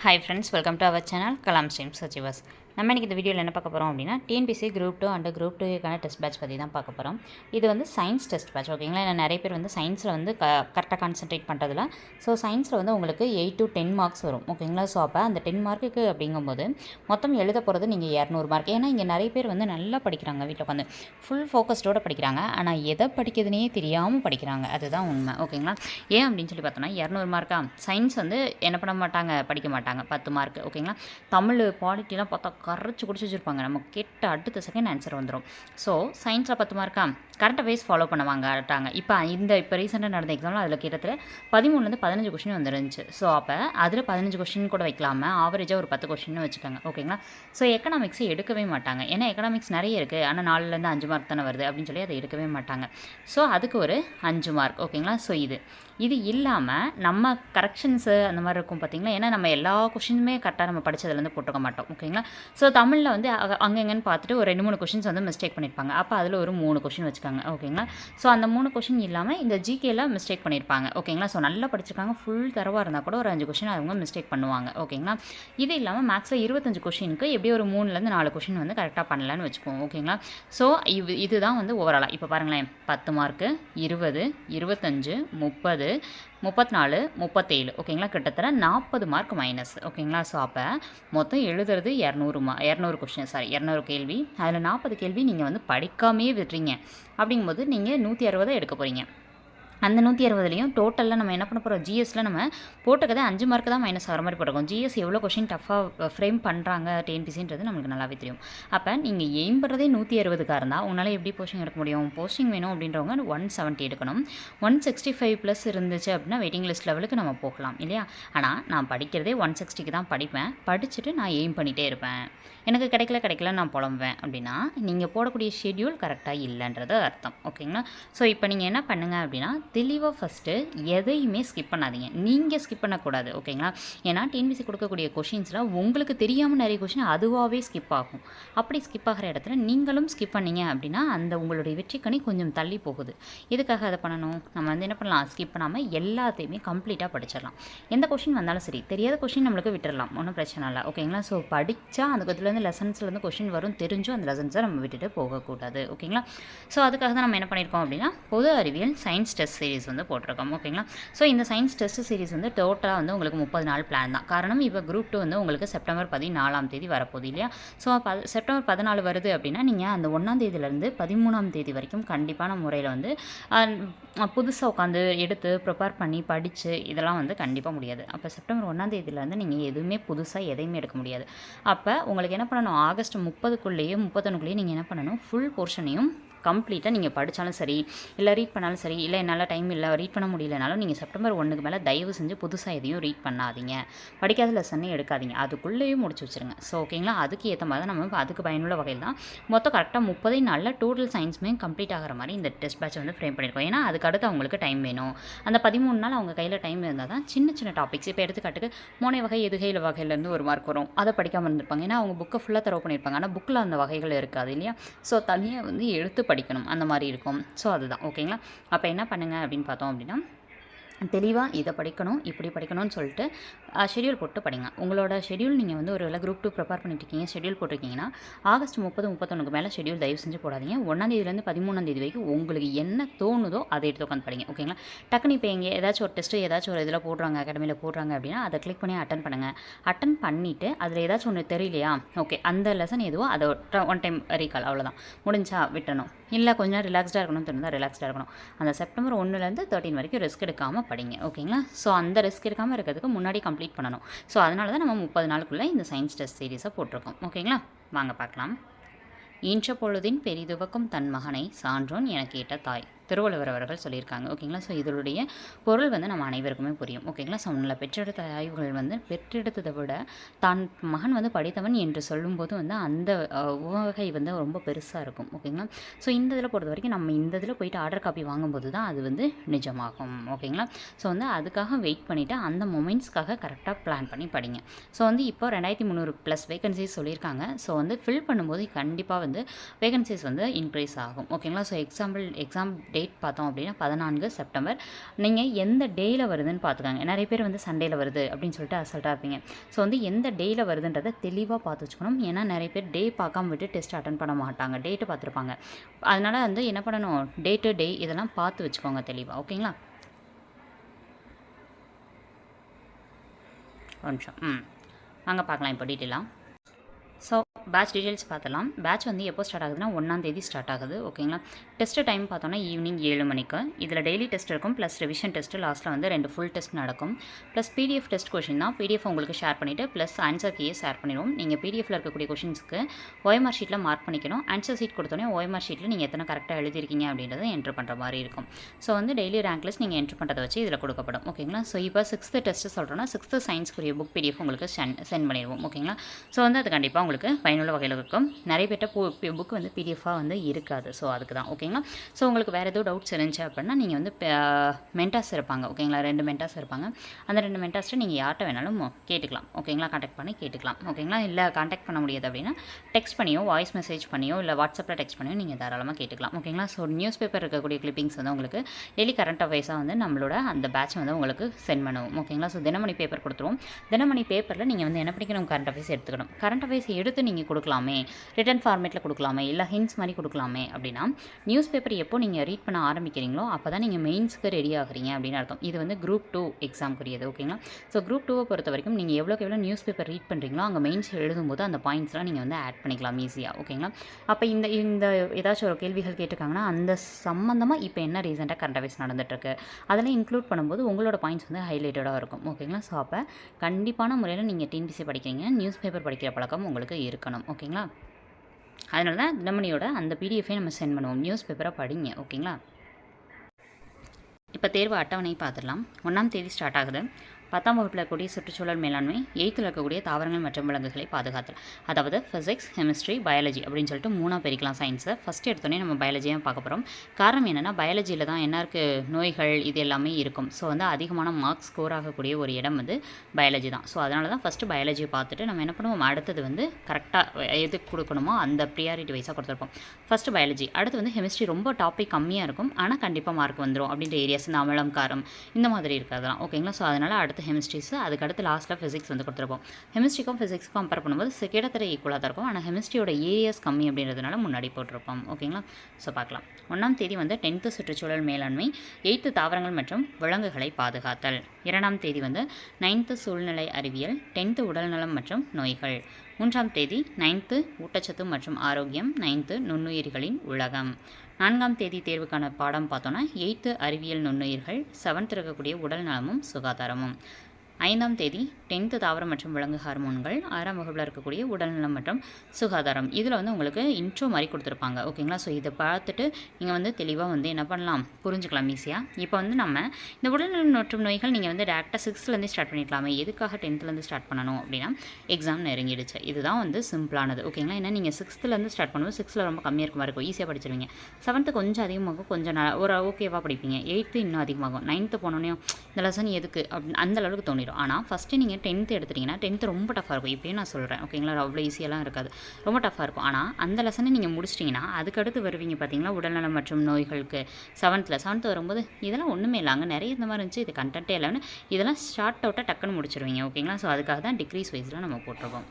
Hi friends, welcome to our channel Kalam Stream Searchivers. நம்ம இன்றைக்கி இந்த வீடியோவில் என்ன பார்க்க போகிறோம் அப்படின்னா TNPSC group two and group டூக்கான test batch பற்றி தான் பார்க்க போகிறோம் இது வந்து சயின்ஸ் டெஸ்ட் பேட்ச் ஓகேங்களா ஏன்னா நிறைய பேர் வந்து சயின்ஸில் வந்து கரெக்டாக கான்சென்ட்ரேட் பண்ணுறதுல ஸோ சயின்ஸில் வந்து உங்களுக்கு எயிட் டு டென் மார்க்ஸ் வரும் ஓகேங்களா ஸோ அப்போ அந்த டென் மார்க்குக்கு அப்படிங்கும்போது மொத்தம் எழுத போகிறது நீங்கள் இரநூறு மார்க் ஏன்னா இங்கே நிறைய பேர் வந்து நல்லா படிக்கிறாங்க வீட்டில் உட்காந்து ஃபுல் ஃபோக்கஸ்டோடு படிக்கிறாங்க ஆனால் எதை படிக்கிறதுனே தெரியாமல் படிக்கிறாங்க அதுதான் உண்மை ஓகேங்களா ஏன் அப்படின்னு சொல்லி பார்த்தோன்னா இரநூறு மார்க்கா சயின்ஸ் வந்து என்ன பண்ண மாட்டாங்க படிக்க மாட்டாங்க பத்து மார்க் ஓகேங்களா தமிழ் பாலிட்டிலாம் பார்த்தா கரைச்சி குடிச்சு வச்சுருப்பாங்க நம்ம கேட்ட அடுத்த செகண்ட் ஆன்சர் வந்துடும் ஸோ சயின்ஸில் பத்து மார்க்கா கரெக்டாக வேஸ் ஃபாலோ பண்ணுவாங்க கரெக்டாங்க இப்போ இந்த இப்போ ரீசெண்டாக நடந்த எக்ஸாமில் அதில் கிட்டத்தட்ட பதிமூணுலேருந்து பதினஞ்சு கொஸ்டின் வந்துருந்துச்சு ஸோ அப்போ அதில் பதினஞ்சு கொஸ்டின் கூட வைக்கலாமல் ஆவரேஜாக ஒரு பத்து கொஸ்டின் வச்சுக்கோங்க ஓகேங்களா ஸோ எக்கனாமிக்ஸை எடுக்கவே மாட்டாங்க ஏன்னா எக்கனாமிக்ஸ் நிறைய இருக்குது ஆனால் நாலுலேருந்து அஞ்சு மார்க் தானே வருது அப்படின்னு சொல்லி அதை எடுக்கவே மாட்டாங்க ஸோ அதுக்கு ஒரு அஞ்சு மார்க் ஓகேங்களா ஸோ இது இது இல்லாமல் நம்ம கரெக்ஷன்ஸு அந்த மாதிரி இருக்கும் பார்த்திங்களா ஏன்னா நம்ம எல்லா கொஷினுமே கரெக்டாக நம்ம படித்ததுலேருந்து போட்டுக்க மாட்டோம் ஓகேங்களா ஸோ தமிழில் வந்து அங்கங்கன்னு பார்த்துட்டு ஒரு ரெண்டு மூணு கொஷின்ஸ் வந்து மிஸ்டேக் பண்ணியிருப்பாங்க அப்போ அதில் ஒரு மூணு கொஷின் வச்சுக்காங்க ஓகேங்களா ஸோ அந்த மூணு கொஷின் இல்லாமல் இந்த ஜிகேல மிஸ்டேக் பண்ணியிருப்பாங்க ஓகேங்களா ஸோ நல்லா படிச்சிருக்காங்க ஃபுல் தரவாக இருந்தால் கூட ஒரு அஞ்சு கொஷின் அவங்க மிஸ்டேக் பண்ணுவாங்க ஓகேங்களா இது இல்லாமல் மேக்ஸில் இருபத்தஞ்சு கொஷினுக்கு எப்படி ஒரு மூணுலேருந்து நாலு கொஷின் வந்து கரெக்டாக பண்ணலான்னு வச்சுக்குவோம் ஓகேங்களா ஸோ இது இதுதான் வந்து ஓவராலாக இப்போ பாருங்களேன் பத்து மார்க்கு இருபது இருபத்தஞ்சு முப்பது வந்து முப்பத்தி நாலு முப்பத்தேழு ஓகேங்களா கிட்டத்தட்ட நாற்பது மார்க் மைனஸ் ஓகேங்களா ஸோ அப்போ மொத்தம் எழுதுறது இரநூறு மா இரநூறு கொஷின் சாரி இரநூறு கேள்வி அதில் நாற்பது கேள்வி நீங்கள் வந்து படிக்காமே விடுறீங்க அப்படிங்கும்போது நீங்கள் நூற்றி அறுபதை எடுக்க போகிறீங்க அந்த நூற்றி அறுபதுலையும் டோட்டலில் நம்ம என்ன பண்ண போகிறோம் ஜிஎஸ்ல நம்ம போட்டுக்கதை அஞ்சு மார்க்கு தான் மைனஸ் ஆகிற மாதிரி போட்டிருக்கோம் ஜிஎஸ் எவ்வளோ கொஷின் டஃபாக ஃப்ரேம் பண்ணுறாங்க டிஎன்பிசின்றது நம்மளுக்கு நல்லாவே தெரியும் அப்போ நீங்கள் எய்ம் பண்ணுறதே நூற்றி அறுபதுக்காக இருந்தால் உங்களால் எப்படி போஸ்டிங் எடுக்க முடியும் போஸ்டிங் வேணும் அப்படின்றவங்க ஒன் செவன்ட்டி எடுக்கணும் ஒன் சிக்ஸ்டி ஃபைவ் ப்ளஸ் இருந்துச்சு அப்படின்னா வெயிட்டிங் லிஸ்ட் லெவலுக்கு நம்ம போகலாம் இல்லையா ஆனால் நான் படிக்கிறதே ஒன் சிக்ஸ்டிக்கு தான் படிப்பேன் படிச்சுட்டு நான் எய்ம் பண்ணிகிட்டே இருப்பேன் எனக்கு கிடைக்கல கிடைக்கல நான் புலம்புவேன் அப்படின்னா நீங்கள் போடக்கூடிய ஷெடியூல் கரெக்டாக இல்லைன்றது அர்த்தம் ஓகேங்களா ஸோ இப்போ நீங்கள் என்ன பண்ணுங்கள் அப்படின்னா தெளிவாக ஃபஸ்ட்டு எதையுமே ஸ்கிப் பண்ணாதீங்க நீங்கள் ஸ்கிப் பண்ணக்கூடாது ஓகேங்களா ஏன்னா டிஎன்பிசி கொடுக்கக்கூடிய கொஷின்ஸில் உங்களுக்கு தெரியாமல் நிறைய கொஷின் அதுவாகவே ஸ்கிப் ஆகும் அப்படி ஸ்கிப் ஆகிற இடத்துல நீங்களும் ஸ்கிப் பண்ணீங்க அப்படின்னா அந்த உங்களுடைய வெற்றிக்கணி கொஞ்சம் தள்ளி போகுது எதுக்காக அதை பண்ணணும் நம்ம வந்து என்ன பண்ணலாம் ஸ்கிப் பண்ணாமல் எல்லாத்தையுமே கம்ப்ளீட்டாக படிச்சிடலாம் எந்த கொஷின் வந்தாலும் சரி தெரியாத கொஷின் நம்மளுக்கு விட்டுடலாம் ஒன்றும் பிரச்சனை இல்லை ஓகேங்களா ஸோ படித்தா அந்த கத்துலேருந்து லெசன்ஸ்லேருந்து கொஷின் வரும் தெரிஞ்சும் அந்த லெசன்ஸை நம்ம விட்டுட்டு போகக்கூடாது ஓகேங்களா ஸோ அதுக்காக தான் நம்ம என்ன பண்ணியிருக்கோம் அப்படின்னா பொது அறிவியல் சயின்ஸ் டெஸ்ட் டெஸ்ட் சீரிஸ் வந்து போட்டிருக்கோம் ஓகேங்களா ஸோ இந்த சயின்ஸ் டெஸ்ட் சீரிஸ் வந்து டோட்டலாக வந்து உங்களுக்கு முப்பது நாள் பிளான் தான் காரணம் இப்போ குரூப் டூ வந்து உங்களுக்கு செப்டம்பர் பதினாலாம் தேதி வரப்போகுது இல்லையா ஸோ செப்டம்பர் பதினாலு வருது அப்படின்னா நீங்கள் அந்த ஒன்றாம் தேதியிலேருந்து பதிமூணாம் தேதி வரைக்கும் கண்டிப்பான முறையில் வந்து புதுசாக உட்காந்து எடுத்து ப்ரிப்பேர் பண்ணி படித்து இதெல்லாம் வந்து கண்டிப்பாக முடியாது அப்போ செப்டம்பர் ஒன்றாம் தேதியிலேருந்து நீங்கள் எதுவுமே புதுசாக எதையுமே எடுக்க முடியாது அப்போ உங்களுக்கு என்ன பண்ணணும் ஆகஸ்ட் முப்பதுக்குள்ளேயே முப்பத்தொன்னுக்குள்ளேயே நீங்கள் என்ன பண்ணணும் ஃபுல் போர்ஷனையும் கம்ப்ளீட்டாக நீங்கள் படித்தாலும் சரி இல்லை ரீட் பண்ணாலும் சரி இல்லை என்னால் டைம் இல்லை ரீட் பண்ண முடியலனாலும் நீங்கள் செப்டம்பர் ஒன்றுக்கு மேலே தயவு செஞ்சு புதுசாக எதையும் ரீட் பண்ணாதீங்க படிக்காத லெசனே எடுக்காதீங்க அதுக்குள்ளேயும் முடிச்சு வச்சுருங்க ஸோ ஓகேங்களா அதுக்கு ஏற்ற மாதிரி தான் நம்ம அதுக்கு பயனுள்ள வகையில் தான் மொத்தம் கரெக்டாக முப்பதே நாளில் டோட்டல் சயின்ஸுமே கம்ப்ளீட் ஆகிற மாதிரி இந்த டெஸ்ட் பேட்ச் வந்து ஃப்ரேம் பண்ணியிருக்கோம் ஏன்னா அதுக்கு அவங்களுக்கு டைம் வேணும் அந்த பதிமூணு நாள் அவங்க கையில் டைம் இருந்தால் தான் சின்ன சின்ன டாபிக்ஸ் இப்போ எடுத்துக்காட்டுக்கு மூணை வகை எதுகையில் வகையிலேருந்து ஒரு மார்க் வரும் அதை படிக்காமல் இருந்திருப்பாங்க ஏன்னா அவங்க புக்கை ஃபுல்லாக தரவு பண்ணியிருப்பாங்க ஆனால் புக்கில் அந்த வகைகள் இருக்காது இல்லையா ஸோ தனியாக வந்து எடுத்து படி படிக்கணும் அந்த மாதிரி இருக்கும் ஸோ அதுதான் ஓகேங்களா அப்போ என்ன பண்ணுங்கள் அப்படின்னு பார்த்தோம் அப்படின்னா தெளிவாக இதை படிக்கணும் இப்படி படிக்கணும்னு சொல்லிட்டு ஷெடியூல் போட்டு படிங்க உங்களோட ஷெடியூல் நீங்கள் வந்து ஒரு வேலை குரூப் டூ ப்ரிப்பேர் பண்ணிட்டுருக்கீங்க ஷெடியூல் போட்டிருக்கீங்கன்னா ஆகஸ்ட் முப்பது முப்பத்தொன்னுக்கு மேலே ஷெடியூல் தயவு செஞ்சு போடாதீங்க ஒன்றாந்தேதியிலேருந்து பதிமூணாந்தேதி வரைக்கும் உங்களுக்கு என்ன தோணுதோ அதை எடுத்து உட்காந்து படிங்க ஓகேங்களா டக்குன்னு இப்போ எங்கே ஏதாச்சும் ஒரு டெஸ்ட்டு ஏதாச்சும் ஒரு இதில் போடுறாங்க அகாடமியில் போடுறாங்க அப்படின்னா அதை கிளிக் பண்ணி அட்டன் பண்ணுங்கள் அட்டன் பண்ணிவிட்டு அதில் ஏதாச்சும் ஒன்று தெரியலையா ஓகே அந்த லெசன் எதுவோ அதை ஒன் டைம் ரீகால் அவ்வளோதான் முடிஞ்சா விட்டணும் இல்லை கொஞ்சம் நேரம் ரிலாக்ஸ்டாக இருக்கணும்னு தெரிஞ்சால் ரிலாக்ஸ்டாக இருக்கணும் அந்த செப்டம்பர் ஒன்றுலேருந்து தேர்ட்டின் வரைக்கும் ரிஸ்க் எடுக்காமல் படிங்க ஓகேங்களா ஸோ அந்த ரிஸ்க் இருக்காமல் இருக்கிறதுக்கு முன்னாடி கம்ப்ளீட் பண்ணணும் ஸோ அதனால தான் நம்ம முப்பது நாளுக்குள்ளே இந்த சயின்ஸ் டெஸ்ட் சீரீஸை போட்டிருக்கோம் ஓகேங்களா வாங்க பார்க்கலாம் இன்ற பொழுதின் பெரிதுவக்கும் தன் மகனை சான்றோன் என கேட்ட தாய் திருவள்ளுவர் அவர்கள் சொல்லியிருக்காங்க ஓகேங்களா ஸோ இதனுடைய பொருள் வந்து நம்ம அனைவருக்குமே புரியும் ஓகேங்களா ஸோ உங்களை பெற்றெடுத்த ஆய்வுகள் வந்து பெற்றெடுத்ததை விட தான் மகன் வந்து படித்தவன் என்று சொல்லும்போது வந்து அந்த உவகை வந்து ரொம்ப பெருசாக இருக்கும் ஓகேங்களா ஸோ இந்த இதில் பொறுத்த வரைக்கும் நம்ம இந்த இதில் போயிட்டு ஆர்டர் காப்பி வாங்கும்போது தான் அது வந்து நிஜமாகும் ஓகேங்களா ஸோ வந்து அதுக்காக வெயிட் பண்ணிவிட்டு அந்த மொமெண்ட்ஸ்க்காக கரெக்டாக பிளான் பண்ணி படிங்க ஸோ வந்து இப்போ ரெண்டாயிரத்தி முந்நூறு ப்ளஸ் வேகன்சிஸ் சொல்லியிருக்காங்க ஸோ வந்து ஃபில் பண்ணும்போது கண்டிப்பாக வந்து வேகன்சிஸ் வந்து இன்க்ரீஸ் ஆகும் ஓகேங்களா ஸோ எக்ஸாம்பிள் எக்ஸாம் டேட் பார்த்தோம் அப்படின்னா பதினான்கு செப்டம்பர் நீங்கள் எந்த டேயில் வருதுன்னு பார்த்துக்காங்க நிறைய பேர் வந்து சண்டேயில் வருது அப்படின்னு சொல்லிட்டு அசல்ட்டாக இருப்பீங்க ஸோ வந்து எந்த டேயில் வருதுன்றதை தெளிவாக பார்த்து வச்சுக்கணும் ஏன்னா நிறைய பேர் டே பார்க்காம விட்டு டெஸ்ட் அட்டன் பண்ண மாட்டாங்க டேட்டு பார்த்துருப்பாங்க அதனால் வந்து என்ன பண்ணணும் டே டு டே இதெல்லாம் பார்த்து வச்சுக்கோங்க தெளிவாக ஓகேங்களா கொஞ்சம் ம் அங்கே பார்க்கலாம் இப்போ டீட்டெயிலாக பேட்ச் டீட்டெயில்ஸ் பார்த்தலாம் பேட்ச் வந்து எப்போ ஸ்டார்ட் ஆகுதுன்னா ஒன்றாந்தேதி ஸ்டார்ட் ஆகுது ஓகேங்களா டெஸ்ட் டைம் பார்த்தோன்னா ஈவினிங் ஏழு மணிக்கு இதில் டெய்லி டெஸ்ட் இருக்கும் ப்ளஸ் ரிவிஷன் டெஸ்ட்டு லாஸ்ட்டில் வந்து ரெண்டு ஃபுல் டெஸ்ட் நடக்கும் ப்ளஸ் பிடிஎஃப் டெஸ்ட் கொஷின் தான் பிடிஎஃப் உங்களுக்கு ஷேர் பண்ணிவிட்டு ப்ளஸ் ஆன்சர் கீயே ஷேர் பண்ணிடுவோம் நீங்கள் பிடிஎஃப்ல இருக்கக்கூடிய கொஷின்ஸ்க்கு ஓஎம்ஆர் ஷீட்டில் மார்க் பண்ணிக்கணும் ஆன்சர் ஷீட் கொடுத்தோன்னே ஓஎம்ஆர் ஷீட்டில் நீங்கள் எத்தனை கரெக்டாக எழுதிருக்கீங்க அப்படின்றத என்ட்ரு பண்ணுற மாதிரி இருக்கும் ஸோ வந்து டெய்லி ரேங்க் லிஸ்ட் நீங்கள் என்ட்ரு பண்ணுறத வச்சு இதில் கொடுக்கப்படும் ஓகேங்களா ஸோ இப்போ சிக்ஸ்த் டெஸ்ட்டு சொல்கிறோன்னா சிக்ஸ்த்து சயின்ஸ்க்குரிய புக் பிடிஎஃப் உங்களுக்கு சென் சென்ட் பண்ணிடுவோம் ஓகேங்களா ஸோ வந்து அது கண்டிப்பாக உங்களுக்கு பயன் பயனுள்ள வகையில் இருக்கும் நிறைய பேர்ட்ட புக் வந்து பிடிஎஃபாக வந்து இருக்காது ஸோ அதுக்கு தான் ஓகேங்களா ஸோ உங்களுக்கு வேறு ஏதோ டவுட்ஸ் இருந்துச்சு அப்படின்னா நீங்கள் வந்து மென்டாஸ் இருப்பாங்க ஓகேங்களா ரெண்டு மென்டாஸ் இருப்பாங்க அந்த ரெண்டு மென்டாஸ்ட்டு நீங்கள் யார்கிட்ட வேணாலும் கேட்டுக்கலாம் ஓகேங்களா காண்டாக்ட் பண்ணி கேட்டுக்கலாம் ஓகேங்களா இல்லை காண்டாக்ட் பண்ண முடியாது அப்படின்னா டெக்ஸ்ட் பண்ணியோ வாய்ஸ் மெசேஜ் பண்ணியோ இல்லை வாட்ஸ்அப்பில் டெக்ஸ்ட் பண்ணியோ நீங்கள் தாராளமாக கேட்டுக்கலாம் ஓகேங்களா ஸோ நியூஸ் பேப்பர் இருக்கக்கூடிய கிளிப்பிங்ஸ் வந்து உங்களுக்கு டெய்லி கரண்ட் அஃபேர்ஸாக வந்து நம்மளோட அந்த பேட்ச் வந்து உங்களுக்கு சென்ட் பண்ணுவோம் ஓகேங்களா ஸோ தினமணி பேப்பர் கொடுத்துருவோம் தினமணி பேப்பரில் நீங்கள் வந்து என்ன பண்ணிக்கணும் கரண்ட் அஃபேர்ஸ் எடுத்துக்கணும் கரண்ட் அஃபேர்ஸ் எடுத்து நீங்கள் கொடுக்கலாமே ரிட்டன் ஃபார்மேட்டில் கொடுக்கலாமே இல்லை ஹின்ஸ் மாதிரி கொடுக்கலாமே அப்படின்னா நியூஸ் பேப்பர் எப்போ நீங்கள் ரீட் பண்ண ஆரம்பிக்கிறீங்களோ அப்போ தான் நீங்கள் மெயின்ஸுக்கு ரெடி ஆகுறீங்க அப்படின்னு அர்த்தம் இது வந்து குரூப் டூ எக்ஸாம்க்குரியது ஓகேங்களா ஸோ குரூப் டூவை பொறுத்த வரைக்கும் நீங்கள் எவ்வளோக்கு எவ்வளோ நியூஸ் பேப்பர் ரீட் பண்ணுறீங்களோ அங்கே மெயின்ஸ் எழுதும்போது அந்த பாயிண்ட்ஸ்லாம் நீங்கள் வந்து ஆட் பண்ணிக்கலாம் ஈஸியாக ஓகேங்களா அப்போ இந்த இந்த ஏதாச்சும் ஒரு கேள்விகள் கேட்டிருக்காங்கன்னா அந்த சம்மந்தமாக இப்போ என்ன ரீசெண்டாக கரண்ட் அஃபேர்ஸ் நடந்துகிட்ருக்கு அதெல்லாம் இன்க்ளூட் பண்ணும்போது உங்களோட பாயிண்ட்ஸ் வந்து ஹைலைட்டடாக இருக்கும் ஓகேங்களா ஸோ அப்போ கண்டிப்பான முறையில் நீங்கள் டிஎன்பிசி படிக்கிறீங்க நியூஸ் பேப்பர் படிக்கிற பழக்கம் உங்களுக்கு இருக்கணும் பண்ணணும் ஓகேங்களா அதனால தான் தினமணியோட அந்த பிடிஎஃபே நம்ம சென்ட் பண்ணுவோம் நியூஸ் பேப்பராக படிங்க ஓகேங்களா இப்போ தேர்வு அட்டவணை பார்த்துடலாம் ஒன்றாம் தேதி ஸ்டார்ட் ஆகுது பத்தாம் வகுப்பில் இருக்கக்கூடிய சுற்றுச்சூழல் மேலாண்மை எயித்தில் இருக்கக்கூடிய தாவரங்கள் மற்றும் விலங்குகளை பாதுகாத்தல் அதாவது ஃபிசிக்ஸ் கெமிஸ்ட்ரி பயாலஜி அப்படின்னு சொல்லிட்டு மூணாக பிரிக்கலாம் சயின்ஸை ஃபஸ்ட்டு எடுத்தோடனே நம்ம பயாலஜியாக பார்க்க போகிறோம் காரணம் என்னென்னா பயாலஜியில் தான் என்ன இருக்குது நோய்கள் இது எல்லாமே இருக்கும் ஸோ வந்து அதிகமான மார்க்ஸ் ஸ்கோர் ஆகக்கூடிய ஒரு இடம் வந்து பயாலஜி தான் ஸோ அதனால தான் ஃபஸ்ட்டு பயாலஜியை பார்த்துட்டு நம்ம என்ன பண்ணுவோம் அடுத்தது வந்து கரெக்டாக எது கொடுக்கணுமோ அந்த ப்ரியாரிட்டி வைஸாக கொடுத்துருப்போம் ஃபஸ்ட்டு பயாலஜி அடுத்து வந்து கெமிஸ்ட்ரி ரொம்ப டாபிக் கம்மியாக இருக்கும் ஆனால் கண்டிப்பாக மார்க் வந்துடும் அப்படின்ற ஏரியாஸ் இந்த அமலம் காரம் இந்த மாதிரி இருக்கிறதுலாம் ஓகேங்களா ஸோ அதனால் அடுத்து அடுத்து ஹெமிஸ்ட்ரிஸ் அதுக்கடுத்து லாஸ்ட்டில் ஃபிசிக்ஸ் வந்து கொடுத்துருப்போம் ஹெமிஸ்ட்ரிக்கும் ஃபிசிக்ஸ்க்கும் கம்பேர் பண்ணும்போது கிட்டத்தட்ட ஈக்குவலாக தான் இருக்கும் ஆனால் ஹெமிஸ்ட்ரியோட ஏரியாஸ் கம்மி அப்படின்றதுனால முன்னாடி போட்டிருப்போம் ஓகேங்களா ஸோ பார்க்கலாம் ஒன்றாம் தேதி வந்து டென்த்து சுற்றுச்சூழல் மேலாண்மை எயித்து தாவரங்கள் மற்றும் விலங்குகளை பாதுகாத்தல் இரண்டாம் தேதி வந்து நைன்த்து சூழ்நிலை அறிவியல் டென்த்து உடல்நலம் மற்றும் நோய்கள் மூன்றாம் தேதி நைன்த்து ஊட்டச்சத்து மற்றும் ஆரோக்கியம் நைன்த்து நுண்ணுயிர்களின் உலகம் நான்காம் தேதி தேர்வுக்கான பாடம் பார்த்தோன்னா எயித்து அறிவியல் நுண்ணுயிர்கள் செவன்த் இருக்கக்கூடிய உடல் நலமும் சுகாதாரமும் ஐந்தாம் தேதி டென்த்து தாவரம் மற்றும் விலங்கு ஹார்மோன்கள் ஆறாம் வகுப்பில் இருக்கக்கூடிய உடல்நலம் மற்றும் சுகாதாரம் இதில் வந்து உங்களுக்கு இன்ட்ரோ மாதிரி கொடுத்துருப்பாங்க ஓகேங்களா ஸோ இதை பார்த்துட்டு நீங்கள் வந்து தெளிவாக வந்து என்ன பண்ணலாம் புரிஞ்சுக்கலாம் ஈஸியாக இப்போ வந்து நம்ம இந்த உடல்நலம் மற்றும் நோய்கள் நீங்கள் வந்து டேரெக்டாக சிக்ஸ்த்துலேருந்து ஸ்டார்ட் பண்ணிக்கலாமே எதுக்காக டென்த்துலேருந்து ஸ்டார்ட் பண்ணணும் அப்படின்னா எக்ஸாம் நெருங்கிடுச்சு இதுதான் வந்து சிம்பிளானது ஓகேங்களா ஏன்னா நீங்கள் சிக்ஸ்த்துலேருந்து ஸ்டார்ட் பண்ணுவோம் சிக்ஸ்த்தில் ரொம்ப கம்மியாக இருக்கும் மாதிரி இருக்கும் ஈஸியாக படிச்சிருவீங்க செவன்த்து கொஞ்சம் அதிகமாகும் கொஞ்சம் ஒரு ஓகேவாக படிப்பீங்க எயித்து இன்னும் அதிகமாகும் நைன்த்து போனோன்னே இந்த லெசன் எதுக்கு அப் அந்த அளவுக்கு தோணி ஆயிடும் ஆனால் ஃபஸ்ட்டு நீங்கள் டென்த்து எடுத்துட்டிங்கன்னா டென்த்து ரொம்ப டஃபாக இருக்கும் இப்படியே நான் சொல்கிறேன் ஓகேங்களா அவ்வளோ ஈஸியெல்லாம் இருக்காது ரொம்ப டஃபாக இருக்கும் ஆனால் அந்த லெசனை நீங்கள் முடிச்சிட்டிங்கன்னா அதுக்கடுத்து வருவீங்க பார்த்தீங்களா உடல்நலம் மற்றும் நோய்களுக்கு செவன்த்தில் செவன்த்து வரும்போது இதெல்லாம் ஒன்றுமே இல்லை அங்கே நிறைய இந்த மாதிரி இருந்துச்சு இது கண்டென்ட்டே இல்லைன்னு இதெல்லாம் ஷார்ட் அவுட்டாக டக்குன்னு முடிச்சிருவீங்க ஓகேங்களா ஸோ அதுக்காக தான் டிகிரிஸ் வைஸில் நம்ம போட்டிருக்கோம்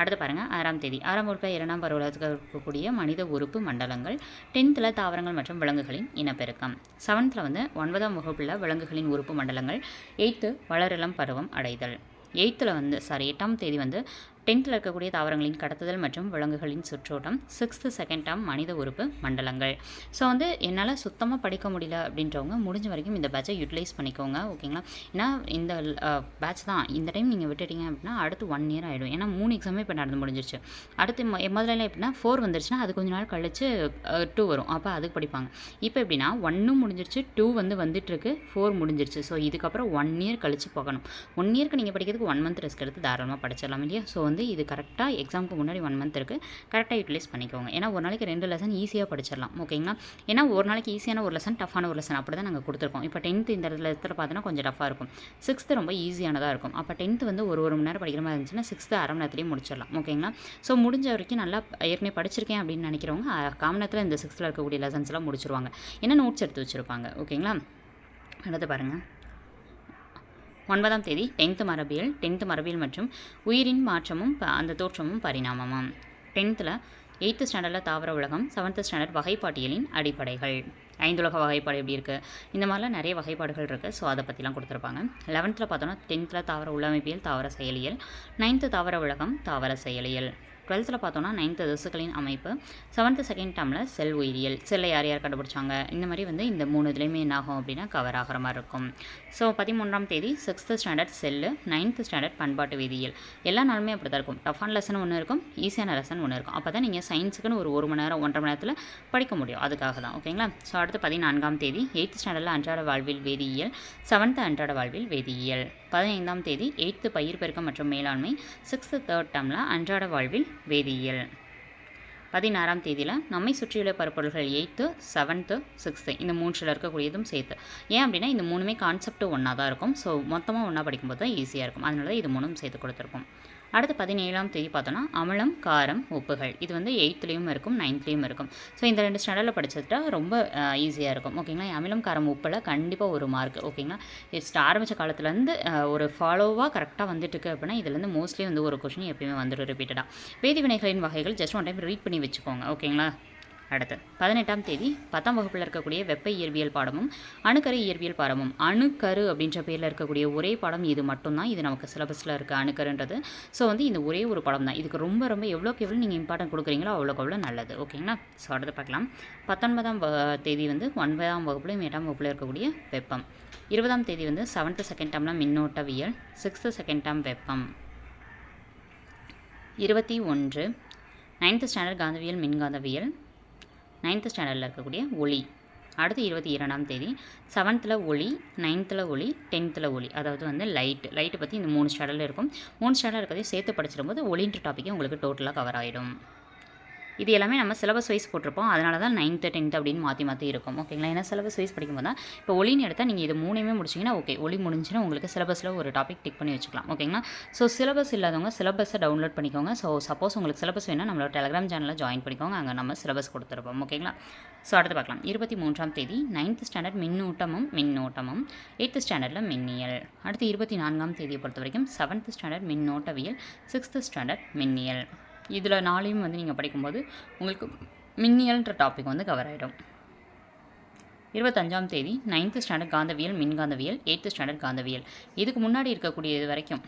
அடுத்து பாருங்கள் ஆறாம் தேதி ஆறாம் உறுப்பை இரண்டாம் பருவத்தில் இருக்கக்கூடிய மனித உறுப்பு மண்டலங்கள் டென்த்தில் தாவரங்கள் மற்றும் விலங்குகளின் இனப்பெருக்கம் செவன்த்தில் வந்து ஒன்பதாம் வகுப்பில் விலங்குகளின் உறுப்பு மண்டலங்கள் எயித்து வளரிளம் பருவம் அடைதல் எயித்தில் வந்து சாரி எட்டாம் தேதி வந்து டென்த்தில் இருக்கக்கூடிய தாவரங்களின் கடத்துதல் மற்றும் விலங்குகளின் சுற்றோட்டம் சிக்ஸ்த்து செகண்ட் டேர்ம் மனித உறுப்பு மண்டலங்கள் ஸோ வந்து என்னால் சுத்தமாக படிக்க முடியல அப்படின்றவங்க முடிஞ்ச வரைக்கும் இந்த பேட்சை யூட்டிலைஸ் பண்ணிக்கோங்க ஓகேங்களா ஏன்னா இந்த பேட்ச் தான் இந்த டைம் நீங்கள் விட்டுட்டீங்க அப்படின்னா அடுத்து ஒன் இயர் ஆகிடும் ஏன்னா மூணு எக்ஸாமே இப்போ நடந்து முடிஞ்சிருச்சு அடுத்து முதல்ல எப்படின்னா ஃபோர் வந்துருச்சுன்னா அது கொஞ்ச நாள் கழிச்சு டூ வரும் அப்போ அதுக்கு படிப்பாங்க இப்போ எப்படின்னா ஒன்றும் முடிஞ்சிருச்சு டூ வந்து வந்துட்டுருக்கு ஃபோர் முடிஞ்சிருச்சு ஸோ இதுக்கப்புறம் ஒன் இயர் கழித்து போகணும் ஒன் இயருக்கு நீங்கள் படிக்கிறதுக்கு ஒன் மந்த் ரிஸ்க் எடுத்து தாராளமாக படிச்சிடலாம் இல்லையா ஸோ வந்து இது கரெக்டாக எக்ஸாமுக்கு முன்னாடி ஒன் மந்த் இருக்குது கரெக்டாக யூட்டிலைஸ் பண்ணிக்கோங்க ஏன்னா ஒரு நாளைக்கு ரெண்டு லெசன் ஈஸியாக படிச்சிடலாம் ஓகேங்களா ஏன்னா ஒரு நாளைக்கு ஈஸியான ஒரு லெசன் டஃப்பான ஒரு லெசன் அப்படி தான் நாங்கள் கொடுத்துருக்கோம் இப்போ டென்த்து இந்த லெசத்தில் பார்த்தோன்னா கொஞ்சம் டஃபாக இருக்கும் சிக்ஸ்த்து ரொம்ப ஈஸியானதாக இருக்கும் அப்போ டென்த்து வந்து ஒரு ஒரு மணி நேரம் படிக்கிற மாதிரி இருந்துச்சுன்னா சிக்ஸ்த்து அரை நேரத்துலேயும் முடிச்சிடலாம் ஓகேங்களா ஸோ முடிஞ்ச வரைக்கும் நல்லா ஏற்கனவே படிச்சிருக்கேன் அப்படின்னு நினைக்கிறவங்க காமனத்தில் இந்த சிக்ஸ்த்தில் இருக்கக்கூடிய லெசன்ஸ்லாம் முடிச்சிருவாங்க ஏன்னா நோட்ஸ் எடுத்து வச்சுருப்பாங்க ஓகேங்களா அடுத்து பாருங்கள் ஒன்பதாம் தேதி டென்த்து மரபியல் டென்த்து மரபியல் மற்றும் உயிரின் மாற்றமும் அந்த தோற்றமும் பரிணாமமும் டென்த்தில் எயித்து ஸ்டாண்டர்டில் தாவர உலகம் செவன்த்து ஸ்டாண்டர்ட் வகைப்பாட்டியலின் அடிப்படைகள் ஐந்துலக வகைப்பாடு எப்படி இருக்குது இந்த மாதிரிலாம் நிறைய வகைப்பாடுகள் இருக்குது ஸோ அதை பற்றிலாம் கொடுத்துருப்பாங்க லெவன்த்தில் பார்த்தோன்னா டென்த்தில் தாவர உள்ளமைப்பியல் தாவர செயலியல் நைன்த்து தாவர உலகம் தாவர செயலியல் டுவெல்த்தில் பார்த்தோன்னா நைன்த்து திசுக்களின் அமைப்பு செவன்த்து செகண்ட் டேமில் செல் உயிரியல் செல்லை யார் யார் கண்டுபிடிச்சாங்க இந்த மாதிரி வந்து இந்த மூணு இதுலேயுமே என்ன ஆகும் அப்படின்னா கவர் ஆகிற மாதிரி இருக்கும் ஸோ பதிமூன்றாம் தேதி sixth standard cell ninth standard பண்பாட்டு வீதியியல் எல்லா நாளுமே அப்படி தான் இருக்கும் டஃபான லெசன் ஒன்று இருக்கும் ஈஸியான லெசன் ஒன்று இருக்கும் அப்போ தான் நீங்கள் சயின்ஸுக்குன்னு ஒரு ஒரு மணி நேரம் ஒன்றரை மணி நேரத்தில் படிக்க முடியும் அதுக்காக தான் ஓகேங்களா ஸோ அடுத்து பதினான்காம் தேதி எயித்து ஸ்டாண்டர்டில் அன்றாட வாழ்வில் வேதியியல் செவன்த்து அன்றாட வாழ்வில் வேதியியல் பதினைந்தாம் தேதி எயித்து பயிர் பெருக்கம் மற்றும் மேலாண்மை சிக்ஸ்த்து தேர்ட் டேர்மில் அன்றாட வாழ்வில் வேதியியல் பதினாறாம் தேதியில் நம்மை சுற்றியுள்ள பரப்பொருள்கள் எயித்து செவன்த்து சிக்ஸ்த்து இந்த மூன்றில் இருக்கக்கூடியதும் சேர்த்து ஏன் அப்படின்னா இந்த மூணுமே கான்செப்ட் ஒன்றா தான் இருக்கும் ஸோ மொத்தமாக ஒன்றா படிக்கும்போது தான் ஈஸியாக இருக்கும் அதனால இது மூணும் சேர்த்து கொடுத்துருக்கோம் அடுத்து பதினேழாம் தேதி பார்த்தோன்னா அமிலம் காரம் உப்புகள் இது வந்து எயித்துலேயும் இருக்கும் நைன்த்லேயும் இருக்கும் ஸோ இந்த ரெண்டு ஸ்டாண்டர்டில் படிச்சதுட்டா ரொம்ப ஈஸியாக இருக்கும் ஓகேங்களா அமிலம் காரம் உப்பில் கண்டிப்பாக ஒரு மார்க் ஓகேங்களா இட்ஸ் ஆரம்பித்த காலத்துலேருந்து ஒரு ஃபாலோவாக கரெக்டாக வந்துட்டுருக்கு அப்படின்னா இதுலேருந்து மோஸ்ட்லி வந்து ஒரு கொஷின் எப்பயுமே வந்துடும் ரிப்பீட்டடாக வேதி வினைகளின் வகைகள் ஜஸ்ட் ஒன் டைம் ரீட் பண்ணி வச்சுக்கோங்க ஓகேங்களா அடுத்து பதினெட்டாம் தேதி பத்தாம் வகுப்பில் இருக்கக்கூடிய வெப்ப இயற்பியல் பாடமும் அணுக்கரு இயற்பியல் பாடமும் அணுக்கரு அப்படின்ற பேரில் இருக்கக்கூடிய ஒரே பாடம் இது மட்டும்தான் இது நமக்கு சிலபஸில் இருக்க அணுக்கருன்றது ஸோ வந்து இந்த ஒரே ஒரு பாடம் தான் இதுக்கு ரொம்ப ரொம்ப எவ்வளோக்கு எவ்வளோ நீங்கள் இம்பார்ட்டன்ட் கொடுக்குறீங்களோ அவ்வளோக்கு அவ்வளோ நல்லது ஓகேங்களா ஸோ அடுத்து பார்க்கலாம் பத்தொன்பதாம் தேதி வந்து ஒன்பதாம் வகுப்புலையும் எட்டாம் வகுப்பில் இருக்கக்கூடிய வெப்பம் இருபதாம் தேதி வந்து செவன்த்து செகண்ட் டேம்லாம் மின்னோட்டவியல் சிக்ஸ்த்து செகண்ட் டேம் வெப்பம் இருபத்தி ஒன்று நைன்த்து ஸ்டாண்டர்ட் காந்தவியல் மின்காந்தவியல் நைன்த்து ஸ்டாண்டர்டில் இருக்கக்கூடிய ஒளி அடுத்து இருபத்தி இரண்டாம் தேதி செவன்த்தில் ஒளி நைன்த்தில் ஒளி டென்த்தில் ஒளி அதாவது வந்து லைட் லைட்டை பற்றி இந்த மூணு ஸ்டாண்டர்டில் இருக்கும் மூணு ஸ்டாண்டர்ட் இருக்கிறதையும் சேர்த்து போது ஒளின்ற டாப்பிக்கே உங்களுக்கு டோட்டலாக கவர் ஆகிடும் இது எல்லாமே நம்ம சிலபஸ் வைஸ் போட்டிருப்போம் அதனால தான் நைன்த்து டென்த்து அப்படின்னு மாற்றி மாற்றி இருக்கும் ஓகேங்களா ஏன்னா சிலபஸ் வைஸ் படிக்கும்போது தான் இப்போ ஒளின்னு எடுத்தால் நீங்கள் இது மூணுமே முடிச்சிங்கன்னா ஓகே ஒளி முடிஞ்சுன்னா உங்களுக்கு சிலபஸில் ஒரு டாபிக் டிக் பண்ணி வச்சுக்கலாம் ஓகேங்களா ஸோ சிலபஸ் இல்லாதவங்க சிலபஸை டவுன்லோட் பண்ணிக்கோங்க ஸோ சப்போஸ் உங்களுக்கு சிலபஸ் வேணால் நம்மளோட டெலிகிராம் சேனலில் ஜாயின் பண்ணிக்கோங்க அங்கே நம்ம சிலபஸ் கொடுத்துருப்போம் ஓகேங்களா ஸோ அடுத்து பார்க்கலாம் இருபத்தி மூன்றாம் தேதி நைன்த்து ஸ்டாண்டர்ட் மின்னூட்டமும் மின்னோட்டமும் எயித்து ஸ்டாண்டர்டில் மின்னியல் அடுத்து இருபத்தி நான்காம் தேதியை பொறுத்த வரைக்கும் செவன்த் ஸ்டாண்டர்ட் மின்னோட்டவியல் சிக்ஸ்த்து ஸ்டாண்டர்ட் மின்னியல் இதில் நாளையும் வந்து நீங்கள் படிக்கும்போது உங்களுக்கு மின்னியல்ன்ற டாபிக் வந்து கவர் ஆகிடும் இருபத்தஞ்சாம் தேதி நைன்த்து ஸ்டாண்டர்ட் காந்தவியல் மின்காந்தவியல் எயித்து ஸ்டாண்டர்ட் காந்தவியல் இதுக்கு முன்னாடி இருக்கக்கூடிய இது வரைக்கும்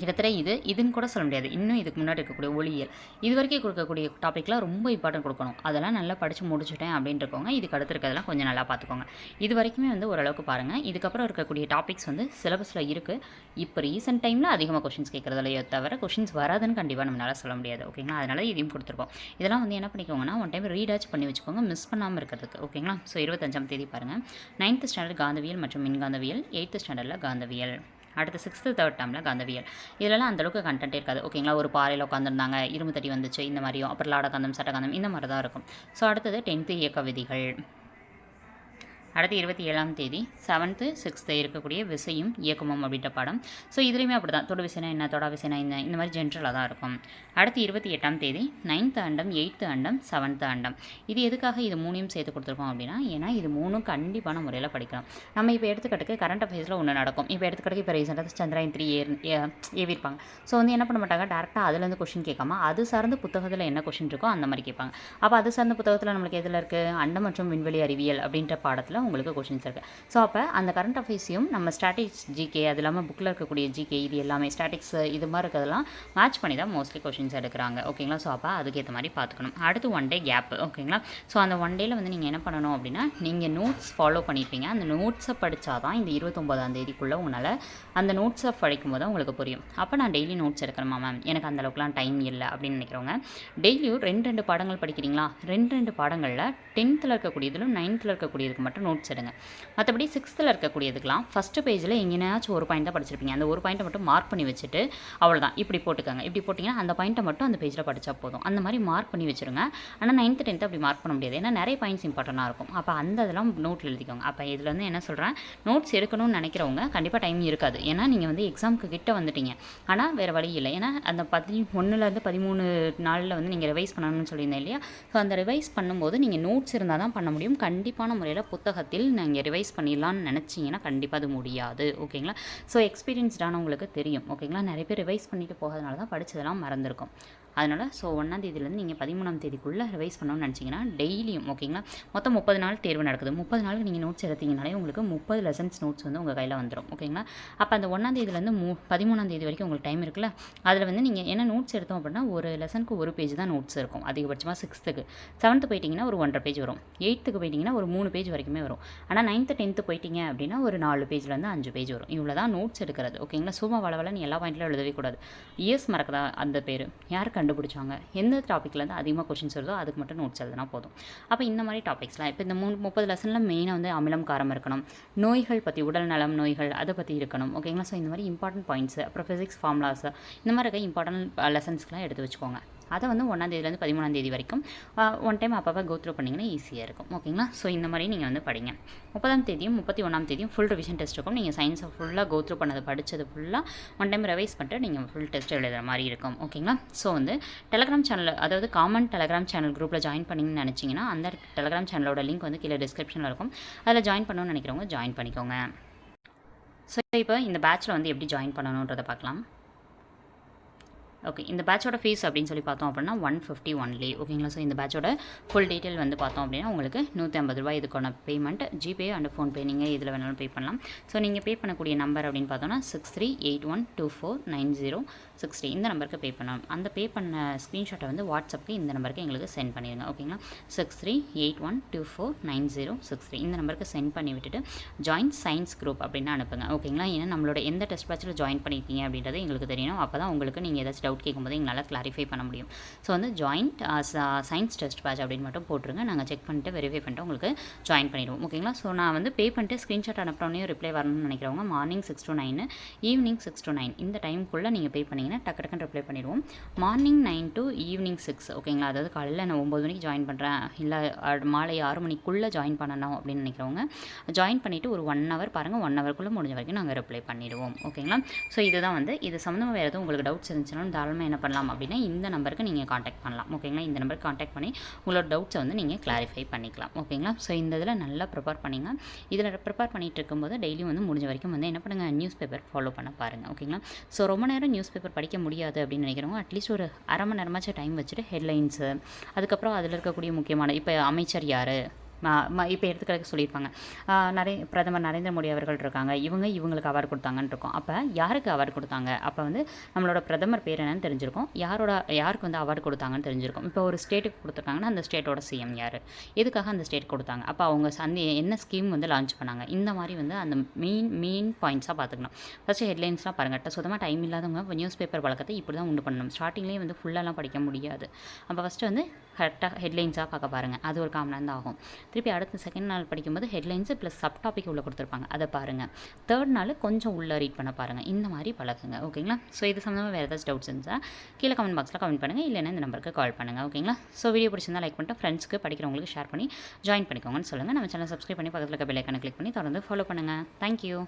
கிட்டத்தட்ட இது இதுன்னு கூட சொல்ல முடியாது இன்னும் இதுக்கு முன்னாடி இருக்கக்கூடிய ஒளியியல் இது வரைக்கும் கொடுக்கக்கூடிய டாப்பிக்லாம் ரொம்ப இம்பார்ட்டன்ட் கொடுக்கணும் அதெல்லாம் நல்லா படித்து முடிச்சுட்டேன் அப்படின்னு இருக்கவங்க இதுக்கு அடுத்து இருக்கிறதெல்லாம் கொஞ்சம் நல்லா பார்த்துக்கோங்க இது வரைக்குமே வந்து ஓரளவுக்கு பாருங்கள் இதுக்கப்புறம் இருக்கக்கூடிய டாபிக்ஸ் வந்து சிலபஸில் இருக்குது இப்போ ரீசெண்ட் டைமில் அதிகமாக கொஷின்ஸ் கேட்குறதில்லையோ தவிர கொஷின்ஸ் வராதுன்னு கண்டிப்பாக நம்மளால் சொல்ல முடியாது ஓகேங்களா அதனால் இதையும் கொடுத்துருப்போம் இதெல்லாம் வந்து என்ன பண்ணிக்கோங்கன்னா ஒன் டைம் ரீடாச் பண்ணி வச்சுக்கோங்க மிஸ் பண்ணாமல் இருக்கிறதுக்கு ஓகேங்களா ஸோ இருபத்தஞ்சாம் தேதி பாருங்கள் நைன்த் ஸ்டாண்டர்ட் காந்தவியல் மற்றும் மின்காந்தவியல் எயித்து ஸ்டாண்டர்டில் காந்தவியல் அடுத்த சிக்ஸ்த்து தேர்ட் டேமில் கந்தவியல் இதெல்லாம் அந்தளவுக்கு கண்டென்ட் இருக்காது ஓகேங்களா ஒரு பாறையில் உட்காந்துருந்தாங்க இரும்பு தடி வந்துச்சு இந்த மாதிரியும் அப்புறம் லாடகந்தம் சட்டகந்தம் இந்த மாதிரி தான் இருக்கும் ஸோ அடுத்தது டென்த்து இயக்க விதிகள் அடுத்து இருபத்தி ஏழாம் தேதி செவன்த்து சிக்ஸ்த்து இருக்கக்கூடிய விசையும் இயக்கமும் அப்படின்ற பாடம் ஸோ இதுலேயுமே அப்படி தான் தொடு விசைனா என்ன தொட விசைனா என்ன இந்த மாதிரி ஜென்ரலாக தான் இருக்கும் அடுத்து இருபத்தி எட்டாம் தேதி நைன்த்து அண்டம் எயித்து அண்டம் செவன்த்து ஆண்டம் இது எதுக்காக இது மூணையும் சேர்த்து கொடுத்துருக்கோம் அப்படின்னா ஏன்னா இது மூணும் கண்டிப்பான முறையில் படிக்கலாம் நம்ம இப்போ எடுத்துக்கிட்டுக்கு கரண்ட் அஃபேர்ஸில் ஒன்று நடக்கும் இப்போ எடுத்துக்கிட்டு இப்போ ரீசெண்டாக சந்திராயன் த்ரீ ஏர் ஏவிருப்பாங்க ஸோ வந்து என்ன பண்ண மாட்டாங்க டேரெக்டாக அதுலேருந்து கொஷின் கேட்காம அது சார்ந்த புத்தகத்தில் என்ன கொஷின் இருக்கோ அந்த மாதிரி கேட்பாங்க அப்போ அது சார்ந்த புத்தகத்தில் நம்மளுக்கு எதில் இருக்குது அண்டம் மற்றும் விண்வெளி அறிவியல் அப்படின்ற பாடத்தில் உங்களுக்கு கொஷின்ஸ் இருக்குது ஸோ அப்போ அந்த கரண்ட் அஃபேர்ஸையும் நம்ம ஸ்டாட்டிக்ஸ் ஜிகே அது இல்லாமல் புக்கில் இருக்கக்கூடிய ஜிகே இது எல்லாமே ஸ்டாட்டிக்ஸ் இது மாதிரி இருக்கிறதெல்லாம் மேட்ச் பண்ணி தான் மோஸ்ட்லி கொஷின்ஸ் எடுக்கிறாங்க ஓகேங்களா ஸோ அப்போ அதுக்கேற்ற மாதிரி பார்த்துக்கணும் அடுத்து ஒன் டே கேப் ஓகேங்களா ஸோ அந்த ஒன் டேயில் வந்து நீங்கள் என்ன பண்ணணும் அப்படின்னா நீங்கள் நோட்ஸ் ஃபாலோ பண்ணியிருப்பீங்க அந்த நோட்ஸை படித்தா தான் இந்த இருபத்தொம்போதாம் தேதிக்குள்ளே உங்களால் அந்த நோட்ஸை படிக்கும் போது உங்களுக்கு புரியும் அப்போ நான் டெய்லி நோட்ஸ் எடுக்கணுமா மேம் எனக்கு அந்தளவுக்குலாம் டைம் இல்லை அப்படின்னு நினைக்கிறவங்க டெய்லியும் ரெண்டு ரெண்டு பாடங்கள் படிக்கிறீங்களா ரெண்டு ரெண்டு பாடங்களில் டென்த்தில் இருக்கக்கூடியதிலும் நைன்த்தில் இருக்கக்கூடியதுக்கு மட்டும் நோட்ஸ் எடுங்க மற்றபடி சிக்ஸ்த்தில் இருக்கக்கூடியதுக்கெலாம் ஃபஸ்ட்டு பேஜில் எங்கேனாச்சும் ஒரு பாயிண்ட் தான் படிச்சிருப்பீங்க அந்த ஒரு பாயிண்ட்டை மட்டும் மார்க் பண்ணி வச்சுட்டு அவ்வளோதான் இப்படி போட்டுக்கோங்க இப்படி போட்டிங்கன்னா அந்த பாயிண்ட்டை மட்டும் அந்த பேஜில் படித்தா போதும் அந்த மாதிரி மார்க் பண்ணி வச்சுருங்க ஆனால் நைன்த்து டென்த்து அப்படி மார்க் பண்ண முடியாது ஏன்னா நிறைய பாயிண்ட்ஸ் இம்பார்ட்டண்ட்டாக இருக்கும் அப்போ அந்த இதெல்லாம் நோட்டில் எழுதிக்கோங்க அப்போ இதில் வந்து என்ன சொல்கிறேன் நோட்ஸ் எடுக்கணும்னு நினைக்கிறவங்க கண்டிப்பாக டைம் இருக்காது ஏன்னா நீங்கள் வந்து எக்ஸாமுக்கு கிட்டே வந்துட்டீங்க ஆனால் வேறு வழி இல்லை ஏன்னா அந்த பதி ஒன்றுலேருந்து பதிமூணு நாளில் வந்து நீங்கள் ரிவைஸ் பண்ணணும்னு சொல்லியிருந்தேன் இல்லையா ஸோ அந்த ரிவைஸ் பண்ணும்போது நீங்கள் நோட்ஸ் இருந்தால் தான் பண்ண முடியும் கண்டிப்பான முறையில் புத்தகத்தை புத்தகத்தில் நீங்கள் ரிவைஸ் பண்ணிடலான்னு நினச்சிங்கன்னா கண்டிப்பாக அது முடியாது ஓகேங்களா ஸோ எக்ஸ்பீரியன்ஸ்டானவங்களுக்கு தெரியும் ஓகேங்களா நிறைய பேர் ரிவைஸ் பண்ணிட்டு போகிறதுனால தான் படித்ததெல்லாம் மறந்துருக்கும் அதனால் ஸோ தேதியிலேருந்து நீங்கள் பதிமூணாம் தேதிக்குள்ளே ரிவைஸ் பண்ணணும்னு நினச்சிங்கன்னா டெய்லியும் ஓகேங்களா மொத்தம் முப்பது நாள் தேர்வு நடக்குது முப்பது நாளுக்கு நீங்கள் நோட்ஸ் எடுத்தீங்கனாலே உங்களுக்கு முப்பது லெசன்ஸ் நோட்ஸ் வந்து உங்கள் கையில் வந்துடும் ஓகேங்களா அப்போ அந்த தேதியிலேருந்து மூ பதிமூணாம் தேதி வரைக்கும் உங்களுக்கு டைம் இருக்குல்ல அதில் வந்து நீங்கள் என்ன நோட்ஸ் எடுத்தோம் அப்படின்னா ஒரு லெசனுக்கு ஒரு பேஜ் தான் நோட்ஸ் இருக்கும் அதிகபட்சமாக சிக்ஸ்த்துக்கு செவன்த்து போயிட்டிங்கன்னா ஒரு ஒன்றரை பேஜ் வரும் எயித்துக்கு போயிட்டிங்கன்னா ஒரு மூணு பேஜ் வரைக்குமே வரும் ஆனால் நைன்த்து டென்த்து போயிட்டிங்க அப்படின்னா ஒரு நாலு பேஜ்லேருந்து அஞ்சு பேஜ் வரும் இவ்வளோ தான் நோட்ஸ் எடுக்கிறது ஓகேங்களா சும்மா நீ எல்லா பாயிண்ட்லையும் எழுதவே கூடாது இயர்ஸ் மறக்கதா அந்த பேர் யாருக்கு கண்டுபிடிச்சாங்க எந்த டாப்பிக்கில் வந்து அதிகமாக கொஷின்ஸ் வருதோ அதுக்கு மட்டும் நோட்ஸ் எழுதுனா போதும் அப்போ இந்த மாதிரி டாபிக்ஸ்லாம் இப்போ இந்த மூணு முப்பது லெசனில் மெயினாக வந்து அமிலம் காரம் இருக்கணும் நோய்கள் பற்றி உடல் நலம் நோய்கள் அதை பற்றி இருக்கணும் ஓகேங்களா ஸோ இந்த மாதிரி இம்பார்ட்டன்ட் பாயிண்ட்ஸ் அப்புறம் ஃபிசிக்ஸ் ஃபார்ம்லாஸ் இந்த மாதிரி இருக்க இம்பார்ட்டன்ட் லெசன்ஸ்க்கெலாம் எடுத்து வச்சுக்கோங்க அதை வந்து ஒன்றாந்தேதியிலேருந்து பதிமூணாந்தேதி வரைக்கும் ஒன் டைம் அப்பப்போ கோத்ரூ பண்ணிங்கன்னா ஈஸியாக இருக்கும் ஓகேங்களா ஸோ இந்த மாதிரி நீங்கள் வந்து படிங்க முப்பதாம் தேதியும் முப்பத்தி ஒன்றாம் தேதியும் ஃபுல் ரிவிஷன் டெஸ்ட் இருக்கும் நீங்கள் சயின்ஸை ஃபுல்லாக கோத்ரூ பண்ணதை படித்தது ஃபுல்லாக ஒன் டைம் ரிவைஸ் பண்ணிட்டு நீங்கள் ஃபுல் டெஸ்ட் எழுதுகிற மாதிரி இருக்கும் ஓகேங்களா ஸோ வந்து டெலகிராம் சேனல் அதாவது காமன் டெலகிராம் சேனல் குரூப்பில் ஜாயின் பண்ணிங்கன்னு நினச்சிங்கன்னா அந்த டெலகிராம் சேனலோட லிங்க் வந்து கீழே டிஸ்கிரிப்ஷனில் இருக்கும் அதில் ஜாயின் பண்ணணும்னு நினைக்கிறவங்க ஜாயின் பண்ணிக்கோங்க ஸோ இப்போ இந்த பேட்சில் வந்து எப்படி ஜாயின் பண்ணணுன்றதை பார்க்கலாம் ஓகே இந்த பேட்சோட ஃபீஸ் அப்படின்னு சொல்லி பார்த்தோம் அப்படின்னா ஒன் ஃபிஃப்டி ஒன்லி ஓகேங்களா ஸோ இந்த பேட்சோட ஃபுல் டீட்டெயில் வந்து பார்த்தோம் அப்படின்னா உங்களுக்கு நூற்றி ஐம்பது ரூபாய் இதுக்கான பேமெண்ட் ஜிபே அண்ட் ஃபோன்பே நீங்கள் இதில் வேணாலும் பே பண்ணலாம் ஸோ நீங்கள் பே பண்ணக்கூடிய நம்பர் அப்படின்னு பார்த்தோன்னா six three eight one two four nine zero six three இந்த நம்பருக்கு பே பண்ணலாம் அந்த பே பண்ண ஸ்க்ரீன்ஷாட்டை வந்து வாட்ஸ்அப்புக்கு இந்த நம்பருக்கு எங்களுக்கு சென்ட் பண்ணிடுங்க ஓகேங்களா six three eight one two four nine zero six three இந்த நம்பருக்கு சென்ட் பண்ணி விட்டுட்டு ஜாயின் சயின்ஸ் குரூப் அப்படின்னு அனுப்புங்க ஓகேங்களா ஏன்னா நம்மளோட எந்த டெஸ்ட் பேட்சில் ஜாயின் பண்ணியிருக்கீங்க அப்படின்றது எங்களுக்கு தெரியணும் அப்போ தான் உங்களுக்கு நீங்கள் ஏதாச்சும் டவுட் கேட்கும்போது எங்களால் கிளாரிஃபை பண்ண முடியும் ஸோ வந்து ஜாயிண்ட் சயின்ஸ் டெஸ்ட் பேட்ச் அப்படின்னு மட்டும் போட்டுருங்க நாங்கள் செக் பண்ணிட்டு வெரிஃபை பண்ணிட்டு உங்களுக்கு ஜாயின் பண்ணிடுவோம் ஓகேங்களா ஸோ நான் வந்து பே பண்ணிட்டு ஸ்க்ரீன்ஷாட் அனுப்பினோடனே ரிப்ளை வரணும்னு நினைக்கிறவங்க morning six to nine evening six to nine இந்த டைமுக்குள்ளே நீங்கள் பே பண்ணிங்கன்னா டக்கு டக்குன்னு ரிப்ளை பண்ணிடுவோம் morning nine to evening six ஓகேங்களா அதாவது காலையில் நான் ஒம்பது மணிக்கு ஜாயின் பண்ணுறேன் இல்லை மாலை ஆறு மணிக்குள்ளே ஜாயின் பண்ணணும் அப்படின்னு நினைக்கிறவங்க ஜாயின் பண்ணிவிட்டு ஒரு ஒன் ஹவர் பாருங்கள் ஒன் ஹவர்க்குள்ளே முடிஞ்ச வரைக்கும் நாங்கள் ரிப்ளை பண்ணிடுவோம் ஓகேங்களா ஸோ இதுதான் வந்து இது சம்மந்தமாக வேறு எதுவும் உங்களுக்கு டவுட்ஸ் இருந்துச்சுன்னா ப்ராப்ளம் என்ன பண்ணலாம் அப்படின்னா இந்த நம்பருக்கு நீங்கள் காண்டாக்ட் பண்ணலாம் ஓகேங்களா இந்த நம்பருக்கு காண்டாக்ட் பண்ணி உங்களோட டவுட்ஸை வந்து நீங்கள் கிளாரிஃபை பண்ணிக்கலாம் ஓகேங்களா ஸோ இந்த இதில் நல்லா ப்ரிப்பேர் பண்ணிங்க இதில் ப்ரிப்பேர் பண்ணிகிட்டு இருக்கும்போது டெய்லியும் வந்து முடிஞ்ச வரைக்கும் வந்து என்ன பண்ணுங்கள் நியூஸ் பேப்பர் ஃபாலோ பண்ண பாருங்கள் ஓகேங்களா ஸோ ரொம்ப நேரம் நியூஸ் பேப்பர் படிக்க முடியாது அப்படின்னு நினைக்கிறவங்க அட்லீஸ்ட் ஒரு அரை மணி நேரமாச்சும் டைம் வச்சுட்டு ஹெட்லைன்ஸு அதுக்கப்புறம் அதில் இருக்கக்கூடிய முக்கியமான இப்போ அமைச்சர் யார் இப்போ எடுத்துக்கிறதுக்கு சொல்லியிருப்பாங்க நிறைய பிரதமர் நரேந்திர மோடி அவர்கள் இருக்காங்க இவங்க இவங்களுக்கு அவார்டு கொடுத்தாங்கன்னு இருக்கோம் அப்போ யாருக்கு அவார்டு கொடுத்தாங்க அப்போ வந்து நம்மளோட பிரதமர் பேர் என்னன்னு தெரிஞ்சிருக்கும் யாரோட யாருக்கு வந்து அவார்டு கொடுத்தாங்கன்னு தெரிஞ்சிருக்கும் இப்போ ஒரு ஸ்டேட்டுக்கு கொடுத்துருக்காங்கன்னா அந்த ஸ்டேட்டோட சிஎம் யார் எதுக்காக அந்த ஸ்டேட் கொடுத்தாங்க அப்போ அவங்க சந்தி என்ன ஸ்கீம் வந்து லான்ச் பண்ணாங்க இந்த மாதிரி வந்து அந்த மெயின் மெயின் பாயிண்ட்ஸாக பார்த்துக்கணும் ஃபஸ்ட்டு ஹெட்லைன்ஸ்லாம் பாருங்கள் சுத்தமாக டைம் இல்லாதவங்க நியூஸ் பேப்பர் வழக்கத்தை இப்படி தான் உண்டு பண்ணணும் ஸ்டார்டிங்லேயே வந்து ஃபுல்லாலாம் படிக்க முடியாது அப்போ ஃபஸ்ட்டு வந்து கரெக்டாக ஹெட்லைன்ஸாக பார்க்க பாருங்கள் அது ஒரு காமனாக தான் ஆகும் திருப்பி அடுத்த செகண்ட் நாள் படிக்கும்போது ஹெட்லைன்ஸு ப்ளஸ் சப் டாபிக் உள்ளே கொடுத்துருப்பாங்க அதை பாருங்கள் தேர்ட் நாள் கொஞ்சம் உள்ளே ரீட் பண்ண பாருங்கள் இந்த மாதிரி பழகுங்க ஓகேங்களா ஸோ இது சம்மந்தமாக வேறு ஏதாச்சும் டவுட்ஸ் இருந்தால் கீழே கமெண்ட் பாக்ஸில் கமெண்ட் பண்ணுங்கள் இல்லைன்னா இந்த நம்பருக்கு கால் பண்ணுங்கள் ஓகேங்களா ஸோ வீடியோ பிடிச்சிருந்தால் லைக் பண்ணிட்டு ஃப்ரெண்ட்ஸ்க்கு படிக்கிறவங்களுக்கு ஷேர் பண்ணி ஜாயின் பண்ணிக்கோங்கன்னு சொல்லுங்கள் நம்ம சேனல் சப்ஸ்கிரைப் பண்ணி பக்கத்தில் இருக்க பெல்லைக்கான கிளிக் பண்ணி தொடர்ந்து ஃபாலோ பண்ணுங்கள் தேங்க்யூ